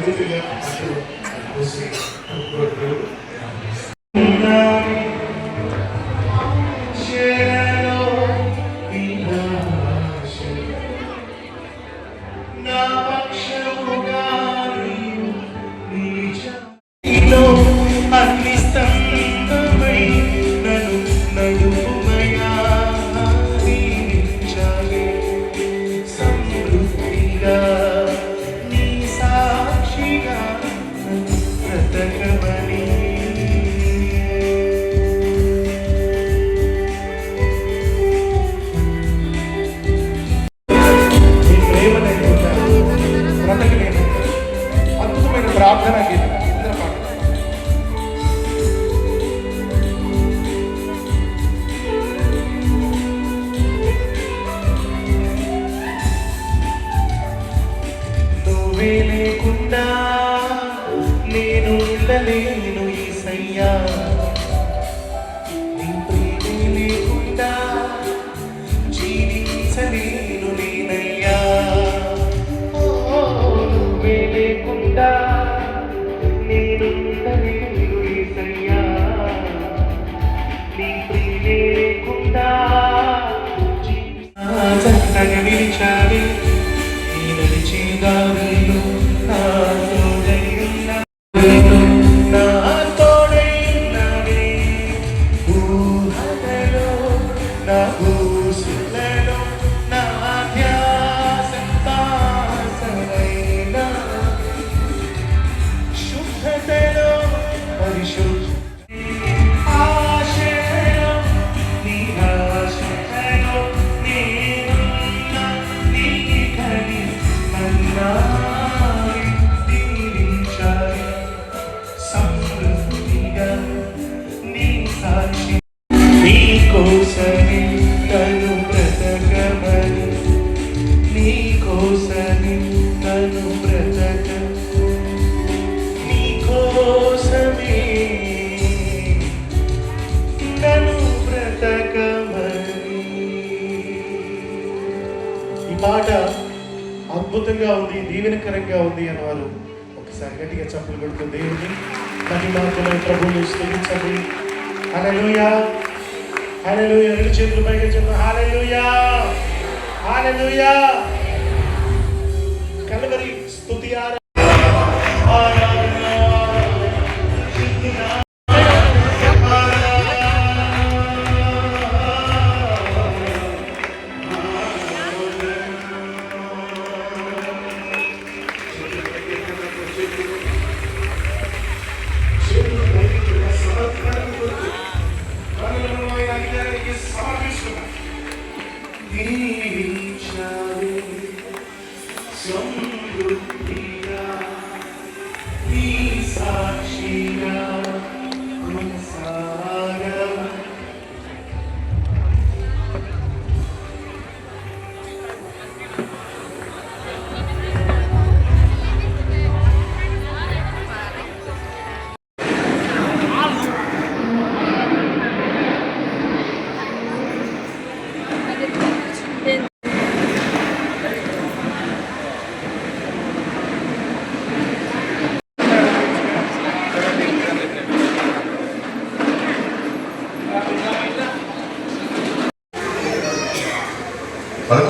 Gracias. నువ్వే లేకుండా నేను ఉండలేను ఈసయ్యా నీ ప్రేమే లేకుండా జీవించలేను నేనయ్యా. నువ్వే లేకుండా నేను ఉండలేను ఈసయ్యా నీ ప్రేమే లేకుండా జీవి- ఆ నేను నిలిచాలి గట్టిగా చప్పులు కొడుతూ దేవుని పని మార్గంలో ప్రభువుని స్థితించండి హల్లెలూయా. హల్లెలూయా. రెండు చేతులు పైకి చెప్పు హల్లెలూయా. హల్లెలూయా. కలవరి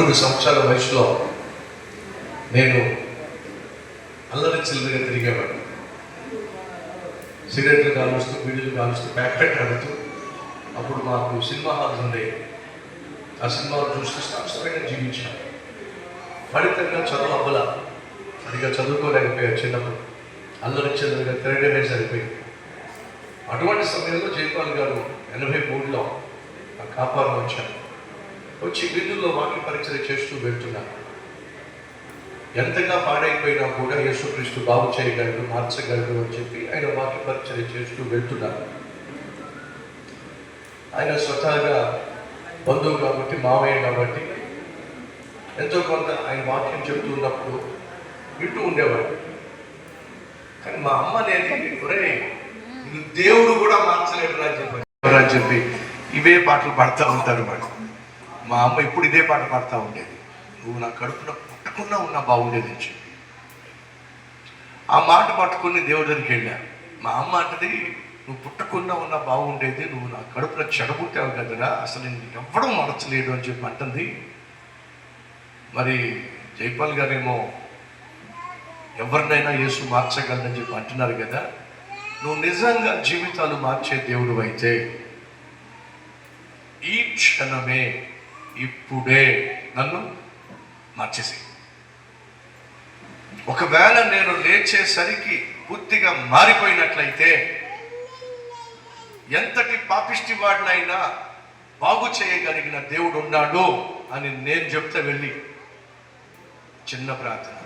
పదకొండు సంవత్సరాల వయసులో నేను అల్లరి చిల్లరిగా తిరిగేవాడు సిగరెట్లు కాలుస్తూ బీడీలు కాలుస్తూ ప్యాకెట్ ఆడుతూ అప్పుడు మాకు సినిమా హాల్స్ ఉండే. ఆ సినిమాలు చూస్తూ సంవత్సరంగా జీవించాను. ఫలితంగా చదువు అబ్బల సరిగా చదువుకోలేకపోయా చిన్నప్పుడు. అల్లరి చిల్లరిగా తిరగడమే సరిపోయింది. అటువంటి సమయంలో జైపాల్ గారు ఎనభై మూడులో ఆ కాపాడు వచ్చారు వచ్చి విధుల్లో వాక్య పరిచయం చేస్తూ వెళ్తున్నారు ఎంతగా పాడైపోయినా కూడా యేసుక్రీస్తు బాగు చేయగలరు మార్చగలరు అని చెప్పి ఆయన వాక్య పరిచయం చేస్తూ వెళ్తున్నారు ఆయన స్వతహాగా బంధువు కాబట్టి మావయ్య కాబట్టి ఎంతో కొంత ఆయన వాక్యం చెబుతూ ఉన్నప్పుడు వింటూ ఉండేవాడు. కానీ మా అమ్మ అనేది ఒరే దేవుడు కూడా మార్చలేడు అని చెప్పి అని చెప్పి ఇవే పాటలు పాడుతూ ఉంటారు వాళ్ళు మా అమ్మ ఇప్పుడు ఇదే పాట పాడుతూ ఉండేది. నువ్వు నా కడుపున పుట్టకుండా ఉన్నా బాగుండేది అని చెప్పి. ఆ మాట పట్టుకుని దేవుడి దగ్గరికి వెళ్ళా. మా అమ్మ అంటది నువ్వు పుట్టకుండా ఉన్నా బాగుండేది నువ్వు నా కడుపున చెడగొట్టావు కదరా అసలు నేను ఎవ్వడం మరచలేడు అని చెప్పి అంటుంది. మరి జైపాల్ గారేమో ఎవరినైనా యేసు మార్చగలదని చెప్పి అంటున్నారు కదా నువ్వు నిజంగా జీవితాలు మార్చే దేవుడు అయితే ఈ క్షణమే ఇప్పుడే నన్ను మార్చేసి ఒకవేళ నేను లేచేసరికి పూర్తిగా మారిపోయినట్లయితే ఎంతటి పాపిష్టి వాడినైనా బాగు చేయగలిగిన దేవుడు ఉన్నాడు అని నేను చెప్తే వెళ్ళి చిన్న ప్రార్థన.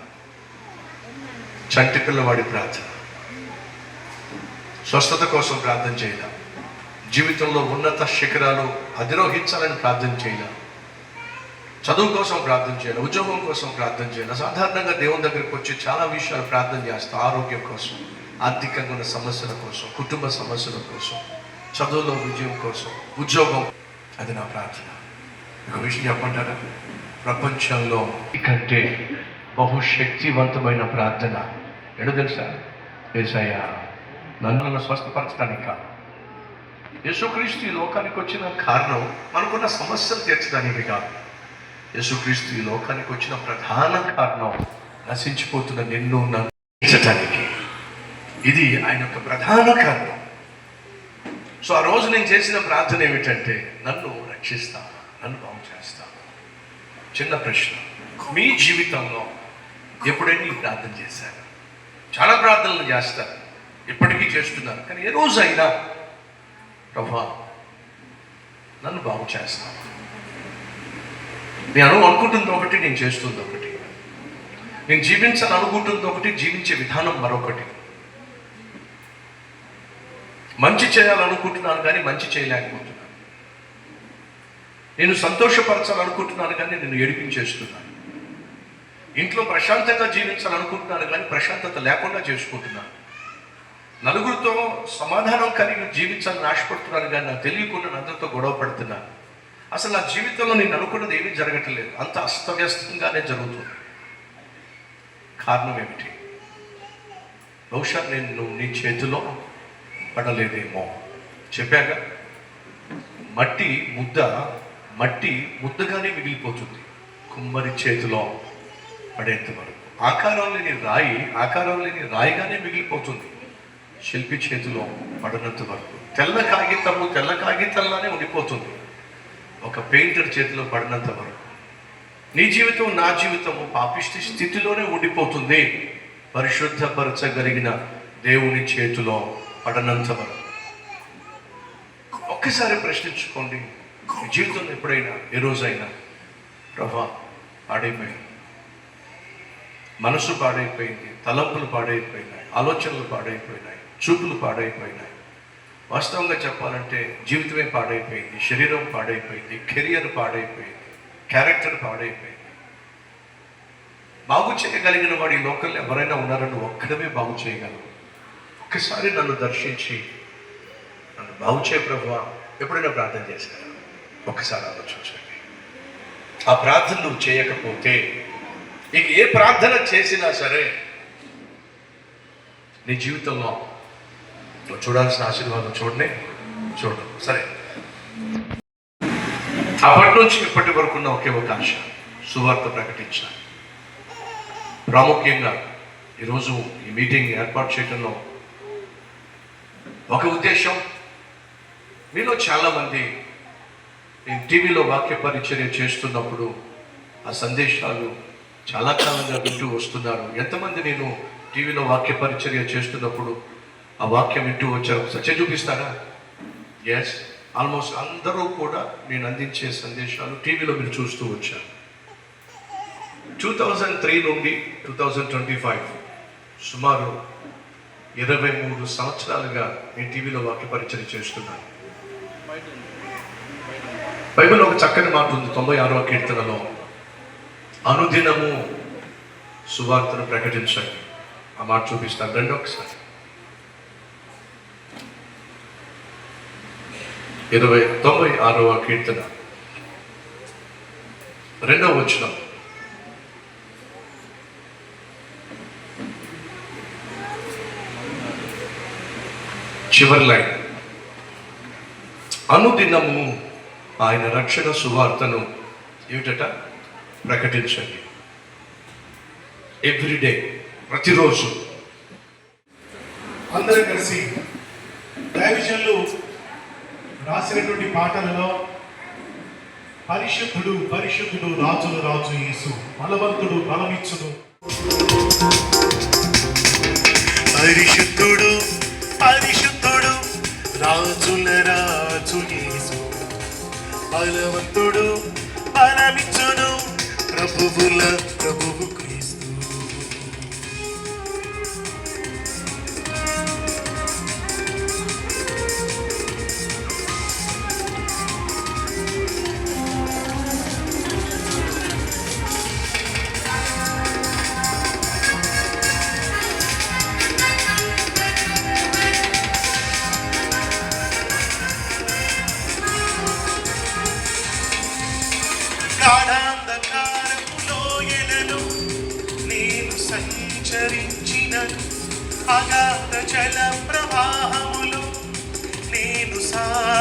చంటి పిల్లవాడి ప్రార్థన. స్వస్థత కోసం ప్రార్థన చేయడం జీవితంలో ఉన్నత శిఖరాలు అధిరోహించాలని ప్రార్థన చేయడం చదువు కోసం ప్రార్థన చేయాలి ఉద్యోగం కోసం ప్రార్థన చేయాలి. సాధారణంగా దేవుని దగ్గరికి వచ్చి చాలా విషయాలు ప్రార్థన చేస్తాం. ఆరోగ్యం కోసం ఆర్థికంగా ఉన్న సమస్యల కోసం కుటుంబ సమస్యల కోసం చదువులో విజయం కోసం ఉద్యోగం. అది నా ప్రార్థన. ఒక విషయం చెప్పంటారా ప్రపంచంలో కంటే బహుశక్తివంతమైన ప్రార్థన ఎడు తెలుసా? ఏసయ్య నన్ను నన్ను స్వస్థపరచడానికి కాదు. యేసుక్రీస్తు ఈ లోకానికి వచ్చిన కారణం మనకున్న సమస్యలు తీర్చడానికి కాదు. యేసుక్రీస్తు ఈ లోకానికి వచ్చిన ప్రధాన కారణం నశించిపోతున్న నిన్ను నన్ను ఇది ఆయన యొక్క ప్రధాన కారణం. సో ఆ రోజు నేను చేసిన ప్రార్థన ఏమిటంటే నన్ను రక్షిస్తాను నన్ను బాగు చేస్తాను చిన్న ప్రశ్న. మీ జీవితంలో ఎప్పుడైనా ఈ ప్రార్థన చేశారు? చాలా ప్రార్థనలు చేస్తారు. ఇప్పటికీ చేస్తున్నారు. కానీ ఏ రోజు అయినా ప్రభా నన్ను బాగు చేస్తాను నేను అనుకుంటుంది ఒకటి నేను చేస్తుంది ఒకటి. నేను జీవించాలని అనుకుంటుంది ఒకటి జీవించే విధానం మరొకటి. మంచి చేయాలనుకుంటున్నాను కానీ మంచి చేయలేకపోతున్నాను. నేను సంతోషపరచాలనుకుంటున్నాను కానీ నేను ఏడిపించేస్తున్నాను. ఇంట్లో ప్రశాంతంగా జీవించాలనుకుంటున్నాను కానీ ప్రశాంతత లేకుండా చేసుకుంటున్నాను. నలుగురితో సమాధానం కలిగి జీవించాలని ఆశపడుతున్నాను కానీ నాకు తెలియకుండా నేను అందరితో గొడవ పడుతున్నాను. అసలు నా జీవితంలో నేను అనుకున్నది ఏమీ జరగట్లేదు. అంత అస్తవ్యస్తంగానే జరుగుతుంది. కారణం ఏమిటి? బహుశా నేను నువ్వు నీ చేతిలో పడలేదేమో. చెప్పాక మట్టి ముద్ద మట్టి ముద్దగానే మిగిలిపోతుంది. కుమ్మరి చేతిలో పడేంత వరకు. ఆకారం లేని రాయి ఆకారం లేని రాయిగానే మిగిలిపోతుంది. శిల్పి చేతిలో పడినంత వరకు. తెల్ల కాగితము తెల్ల కాగితంలానే ఉండిపోతుంది. ఒక పెయింటర్ చేతిలో పడినంత వరకు. నీ జీవితం నా జీవితము పాపిష్టి స్థితిలోనే ఉండిపోతుంది. పరిశుద్ధపరచగలిగిన దేవుని చేతిలో పడనంత వరకు. ఒక్కసారి ప్రశ్నించుకోండి. మీ జీవితంలో ఎప్పుడైనా ఏ రోజైనా ప్రభా పాడైపోయింది. మనసు పాడైపోయింది తలంపులు పాడైపోయినాయి ఆలోచనలు పాడైపోయినాయి చూపులు పాడైపోయినాయి. వాస్తవంగా చెప్పాలంటే జీవితమే పాడైపోయింది శరీరం పాడైపోయింది కెరియర్ పాడైపోయింది క్యారెక్టర్ పాడైపోయింది. బాగు చేయగలిగిన వాడి లోకల్ ఎవరైనా ఉన్నారని ఒక్కడమే బాగు చేయగలరు ఒక్కసారి నన్ను దర్శించి నన్ను బాగు చేయ ప్రభు ఎప్పుడైనా ప్రార్థన చేశారు? ఒక్కసారి ఆలోచించండి ఆ ప్రార్థన నువ్వు చేయకపోతే నీకు ఏ ప్రార్థన చేసినా సరే నీ జీవితంలో నువ్వు చూడాల్సిన ఆశీర్వాదం చూడనే చూడు. సరే. అప్పటి నుంచి ఇప్పటి వరకు ఉన్న ఒకే ఒక ఆశ సువార్త ప్రకటించిన. ప్రాముఖ్యంగా ఈరోజు ఈ మీటింగ్ ఏర్పాటు చేయడంలో ఒక ఉద్దేశం. మీలో చాలామంది నేను టీవీలో వాక్య పరిచర్య చేస్తున్నప్పుడు ఆ సందేశాలు చాలా కాలంగా వింటూ వస్తున్నారు. ఎంతమంది నేను టీవీలో వాక్య పరిచర్య చేస్తున్నప్పుడు ఆ వాక్యం వింటూ వచ్చారు. సత్య చూపిస్తారా? ఎస్ ఆల్మోస్ట్ అందరూ కూడా నేను అందించే సందేశాలు టీవీలో మీరు చూస్తూ వచ్చారు. టూ థౌజండ్ త్రీ నుండి టూ థౌజండ్ ట్వంటీ ఫైవ్ సుమారు ఇరవై మూడు సంవత్సరాలుగా నేను టీవీలో వాక్య పరిచయం చేస్తున్నాను. బైబిల్ ఒక చక్కని మాట ఉంది తొంభై ఆరవ కీర్తనలో. అనుదినము సువార్తను ప్రకటించండి. ఆ మాట చూపిస్తాను. రెండు ఒకసారి ఇరవై తొంభై ఆరవ కీర్తన. రెండవ వచనం. చివరి లైన్. అనుదినము ఆయన రక్షణ సువార్తను ఏమిట ప్రకటించండి. ఎవ్రీడే ప్రతిరోజు. అందరూ కలిసి డైవిజన్లు రాసినటువంటి పాటలలో పరిశుద్ధుడు పరిశుద్ధుడు రాజులు రాజు యేసు బలవంతుడు బలమిచ్చుడు పరిశుద్ధుడు పరిశుద్ధుడు రాజుల రాజు యేసు బలవంతుడు బలమిచ్చుడు ప్రభువుల ప్రభువుకు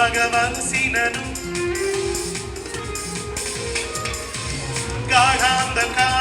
సాగవలసినను గాఢాంధకార